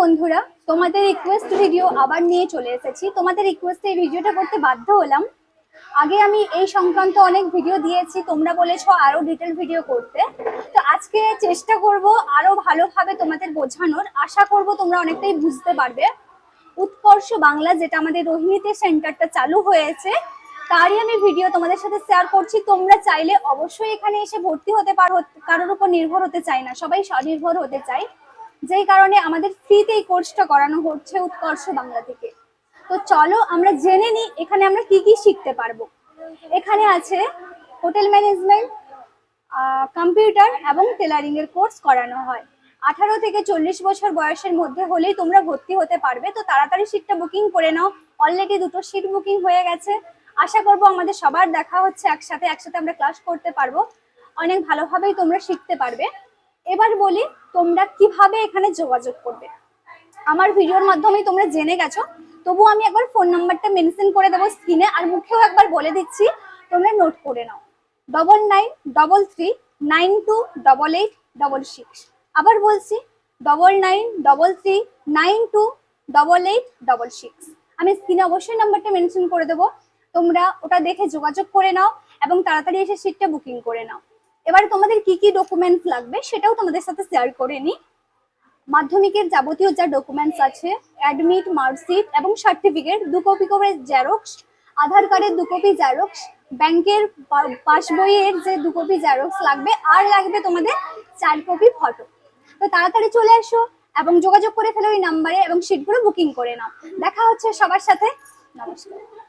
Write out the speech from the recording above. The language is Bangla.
বন্ধুরা, তোমাদের রিকোয়েস্ট ভিডিও আবার নিয়ে চলে এসেছি। তোমাদের রিকোয়েস্টে এই ভিডিওটা করতে বাধ্য হলাম। আগে আমি এই সংক্রান্ত অনেক ভিডিও দিয়েছি, তোমরা বলেছ আরও ডিটেল ভিডিও করতে। তো আজকে চেষ্টা করব আরও ভালোভাবে তোমাদের বোঝানোর। আশা করব তোমরা অনেকটাই বুঝতে পারবে। উৎকর্ষ বাংলা, যেটা আমাদের রোহিণীতে সেন্টারটা চালু হয়েছে, তারই আমি ভিডিও তোমাদের সাথে শেয়ার করছি। তোমরা চাইলে অবশ্যই এখানে এসে ভর্তি হতে পারো, কারোর উপর নির্ভর হতে চাই না, সবাই স্বনির্ভর হতে চাই। যেই কারণে আমাদের ফ্রিতে এই কোর্সটা করানো হচ্ছে উৎকর্ষ বাংলা থেকে। তো চলো আমরা জেনে নিই এখানে আমরা কি কি শিখতে পারব। এখানে আছে হোটেল ম্যানেজমেন্ট কম্পিউটার এবং টেলারিং এর কোর্স করানো হয়। আঠারো থেকে চল্লিশ বছর বয়সের মধ্যে হলেই তোমরা ভর্তি হতে পারবে। তো তাড়াতাড়ি সিটটা বুকিং করে নাও। অলরেডি দুটো সিট বুকিং হয়ে গেছে। আশা করব আমাদের সবার দেখা হচ্ছে একসাথে একসাথে আমরা ক্লাস করতে পারব। অনেক ভালোভাবেই তোমরা শিখতে পারবে। এবার বলি, তোমরা কীভাবে এখানে যোগাযোগ করবে? আমার ভিডিওর মাধ্যমে তোমরা জেনে গেছো তবু আমি একবার ফোন নাম্বারটা মেনশন করে দেবো স্ক্রিনে আর মুখেও একবার বলে দিচ্ছি, তোমরা নোট করে নাও। Double nine double three nine two double eight double six আবার বলছি double nine double three nine two double eight double six আমি স্ক্রিনে অবশ্যই নাম্বারটা মেনশন করে দেবো, তোমরা ওটা দেখে যোগাযোগ করে নাও, এবং তাড়াতাড়ি এসে সিটটা বুকিং করে নাও। এবার তোমাদের কি কি ডকুমেন্টস লাগবে সেটাও তোমাদের সাথে শেয়ার করে নিই। মাধ্যমিকের যাবতীয় যা ডকুমেন্টস আছে অ্যাডমিট মার্কশিট এবং সার্টিফিকেট দু কপি করে জেরক্স আধার কার্ডের দু কপি জেরক্স ব্যাংকের পাসবইয়ের যে দু কপি জেরক্স লাগবে, আর লাগবে তোমাদের চার কপি ফটো তো তাড়াতাড়ি চলে এসো এবং যোগাযোগ করে ফেলো ওই নাম্বারে এবং সিটগুলো বুকিং করে নাও। দেখা হচ্ছে সবার সাথে। নমস্কার।